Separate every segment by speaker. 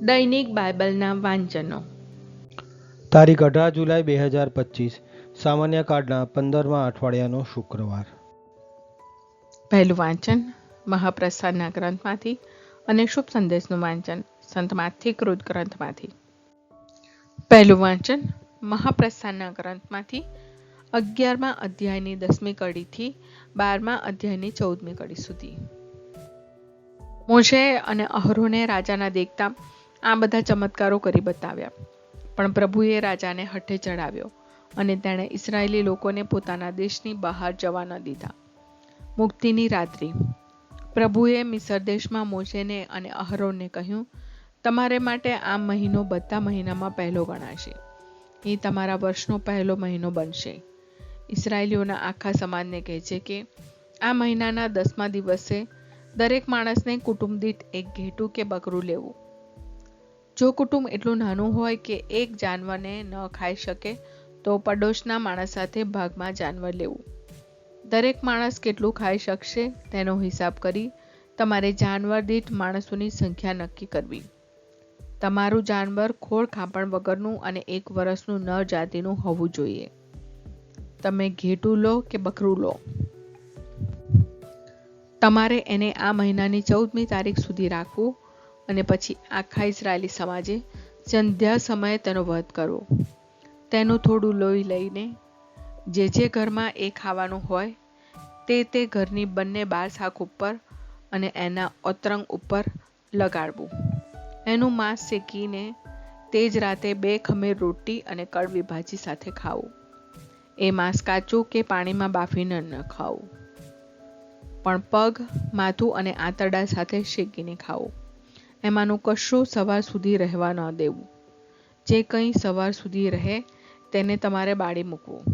Speaker 1: દૈનિક બાઇબલના વાંચનો.
Speaker 2: તારીખ અઢાર જુલાઈ બે હજાર પચીસ સામાન્ય કાર્ડના પંદરમા અઠવાડિયાનો શુક્રવાર.
Speaker 1: પહેલું વાંચન મહાપ્રસાદના ગ્રંથમાંથી અને શુભ સંદેશનું વાંચન સંતમાંથી કૃત ગ્રંથમાંથી. પહેલું વાંચન મહાપ્રસ્થાનના ગ્રંથમાંથી અગિયારમા અધ્યાયની દસમી કડીથી બારમા અધ્યાયની ચૌદમી કડી સુધી. મોશે અને અહરોને રાજાના દેખતા આ બધા ચમત્કારો કરી બતાવ્યા. પણ પ્રભુએ રાજાને હઠે ચડાવ્યો અને તેણે ઇસરાયેલી લોકોને પોતાના દેશની બહાર જવા ન દીધા. મુક્તિની રાત્રિ. પ્રભુએ મિસર દેશમાં મોશેને અને અહરોનને કહ્યું, તમારે માટે આ મહિનો બધા મહિનામાં પહેલો ગણાશે. એ તમારા વર્ષનો પહેલો મહિનો બનશે. ઇસરાયેલીઓના આખા સમાજને કહે છે કે, આ મહિનાના દસમા દિવસે દરેક માણસને કુટુંબ દીઠ એક ઘેટું કે બકરું લેવું. જો કુટુંબ એટલું નાનું હોય કે એક જાનવરને ન ખાઈ શકે, તો પડોશના માણસ સાથે ભાગમાં જાનવર લેવું. દરેક માણસ કેટલું ખાઈ શકશે તેનો હિસાબ કરી તમારે જાનવર દીઠ માણસોની સંખ્યા નક્કી કરવી. તમારું જાનવર ખોળ ખાંપણ વગરનું અને એક વર્ષનું નર જાતિનું હોવું જોઈએ. તમે ઘેટું લો કે બકરું લો? તમારે એને આ મહિનાની ચૌદમી તારીખ સુધી રાખવું અને પછી આખા ઇસરાયેલી સમાજે સંધ્યા સમયે તેનો વધ કરવો. તેનું થોડું લોહી લઈને જે જે ઘરમાં એ ખાવાનું હોય, તે તે ઘરની બંને બાર શાક ઉપર અને એના ઓતરંગ ઉપર લગાડવું. એનું માંસ શેકીને તે જ રાતે બે ખમીર રોટી અને કડવી ભાજી સાથે ખાવું. એ માંસ કાચું કે પાણીમાં બાફીને ન ખાવું. પણ પગ, માથું અને આંતરડા સાથે શેકીને ખાવું. એમાંનું કશું સવાર સુધી રહેવા ન દેવું. જે કંઈ સવાર સુધી રહે, તેને તમારે બાળી મૂકવું.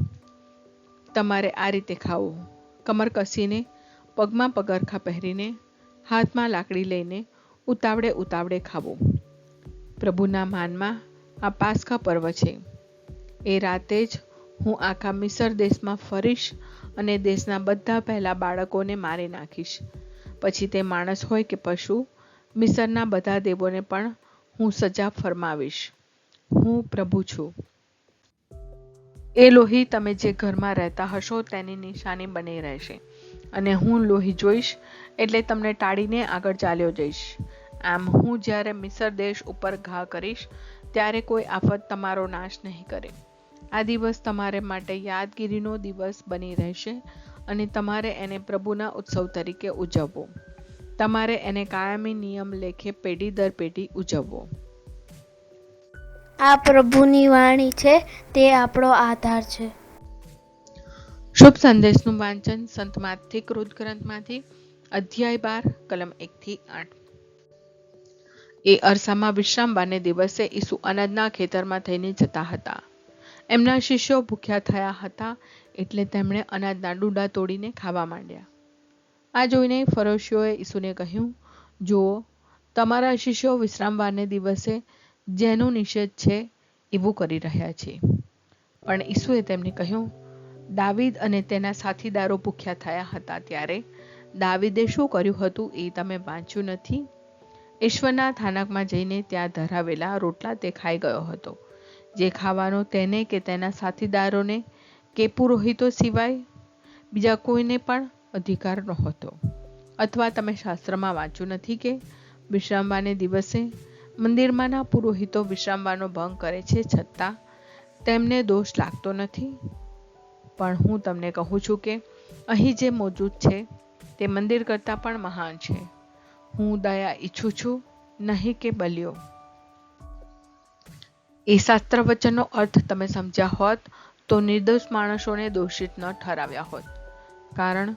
Speaker 1: તમારે આ રીતે ખાવું. કમર કસીને, પગમાં પગરખા પહેરીને, હાથમાં લાકડી લઈને ઉતાવળે ઉતાવળે ખાવું. પ્રભુના માનમાં આ પાસ્કા પર્વ છે. એ રાતે જ હું આખા મિસર દેશમાં ફરીશ અને દેશના બધા પહેલાં બાળકોને મારી નાખીશ. પછી તે માણસ હોય કે પશુ મિસરના બધા દેવોને પણ હું સજા ફરમાવીશ. હું પ્રભુ છું. એ લોહી તમે જે ઘરમાં રહેતા હશો તેની નિશાની બની રહેશે. અને હું લોહી જોઈશ એટલે તમને ટાળીને આગળ ચાલ્યો જઈશ. આમ હું જ્યારે મિસર દેશ ઉપર ઘા કરીશ, ત્યારે કોઈ આફત તમારો નાશ નહીં કરે. આ દિવસ તમારે માટે યાદગીરીનો દિવસ બની રહેશે અને તમારે એને પ્રભુના ઉત્સવ તરીકે ઉજવવો. તમારે એને કાયમી નિયમ લેખે પેઢી દર પેઢી ઉજવવો.
Speaker 3: આ પ્રભુની વાણી છે તે આપણો આધાર છે.
Speaker 1: શુભ સંદેશનું વાંચન સંતમાંથી કૃત ગ્રંથમાંથી અધ્યાય બાર કલમ એકથી આઠ. એ અરસામાં વિશ્રામવારને દિવસે ઈસુ અનાજના ખેતરમાં થઈને જતા હતા. એમના શિષ્યો ભૂખ્યા થયા હતા એટલે તેમણે અનાજના ડૂડા તોડીને ખાવા માંડ્યા. આ જોઈને ફરોશીઓએ ઈસુને કહ્યું, જુઓ, તમારા શિષ્યો વિશ્રામવારને દિવસે જેનો નિષેધ છે એવું કરી રહ્યા છે. પણ ઈસુએ તેમને કહ્યું, દાવીદ અને તેના સાથીદારો ભૂખ્યા થયા હતા ત્યારે દાવીદે શું કર્યું હતું એ તમે વાંચ્યું નથી? ઈશ્વરના થાનકમાં જઈને ત્યાં ધરાવેલા રોટલા તે ખાઈ ગયો હતો. જે ખાવાનો તેને કે તેના સાથીદારોને કે પુરોહિતો સિવાય બીજા કોઈને પણ અધિકાર નહોતો. અથવા તમે શાસ્ત્રમાં વાંચ્યું નથી કે વિશ્રામવાને દિવસે મંદિરમાંના પુરોહિતો વિશ્રામવાનો ભંગ કરે છે છતાં તેમને દોષ લાગતો નથી. પણ હું તમને કહું છું કે અહીં જે મોજૂદ છે તે મંદિર કરતાં પણ મહાન છે. હું દયા ઈચ્છું છું, નહીં કે બલ્યો એ શાસ્ત્ર વચનનો અર્થ તમે સમજ્યા હોત તો નિર્દોષ માણસોને દોષિત ન ઠરાવ્યા હોત. કારણ